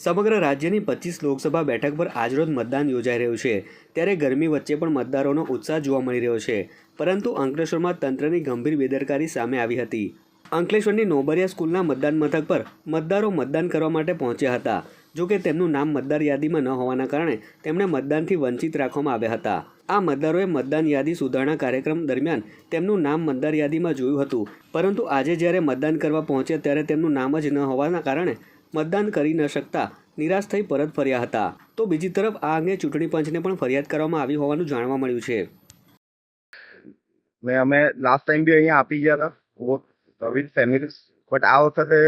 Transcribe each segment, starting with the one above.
સમગ્ર રાજ્યની પચીસ લોકસભા બેઠક પર આજરોજ મતદાન યોજાઈ રહ્યું છે. ત્યારે ગરમી વચ્ચે પણ મતદારોનો ઉત્સાહ જોવા મળી રહ્યો છે. પરંતુ અંકલેશ્વરમાં તંત્રની ગંભીર બેદરકારી સામે આવી હતી. અંકલેશ્વરની નોબરિયા સ્કૂલના મતદાન મથક પર મતદારો મતદાન કરવા માટે પહોંચ્યા હતા. જો કે તેમનું નામ મતદાર યાદીમાં ન હોવાના કારણે તેમને મતદાનથી વંચિત રાખવામાં આવ્યા હતા. આ મતદારોએ મતદાન યાદી સુધારણા કાર્યક્રમ દરમિયાન તેમનું નામ મતદાર યાદીમાં જોયું હતું. પરંતુ આજે જ્યારે મતદાન કરવા પહોંચ્યા ત્યારે તેમનું નામ જ ન હોવાના કારણે મતદાન કરી ન શકતા, નિરાશ થઈ પરત ફર્યા હતા. તો બીજી તરફ આ અંગે ચૂંટણી પંચને પણ ફરિયાદ કરવામાં આવી હોવાનું જાણવા મળ્યું છે. અમે લાસ્ટ ટાઈમ બી અહીંયા આપી ગયા હતા વિથ ફેમિલી બટ આ વખતે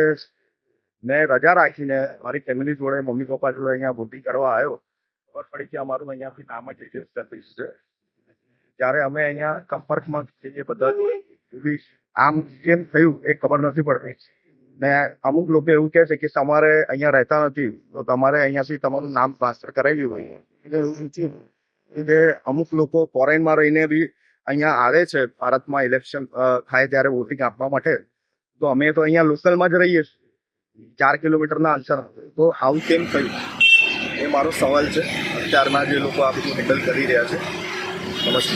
મેં રજા રાખીને મારી ફેમિલી જોડે, મમ્મી પપ્પા જોડે અહીંયા વોટિંગ કરવા આવ્યો. ખબર પડી કે અમારું અહીંયાથી નામ જ register થયું છે. ત્યારે અમે અહીંયા સંપર્કમાં જે બધા આમ કેમ થયું, એ ખબર નથી પડતી. ને અમુક લોકો એવું કહે છે કે તમારે અહીંયા રહેતા નથી, તો તમારે અહીંયાથી તમારું નામ ટ્રાન્સફર કરાવી હોય. એટલે અમુક લોકો ફોરેનમાં રહીને બી અહીંયા આવે છે, ભારતમાં ઇલેક્શન થાય ત્યારે વોટિંગ આપવા માટે. તો અમે તો અહીંયા લોકલમાં જ રહીએ છીએ. ચાર કિલોમીટરના અંતર તો આવું કેમ થયું? એ મારો સવાલ છે. અત્યારના જે લોકો આ બધું હેન્ડલ કરી રહ્યા છે. નમસ્તે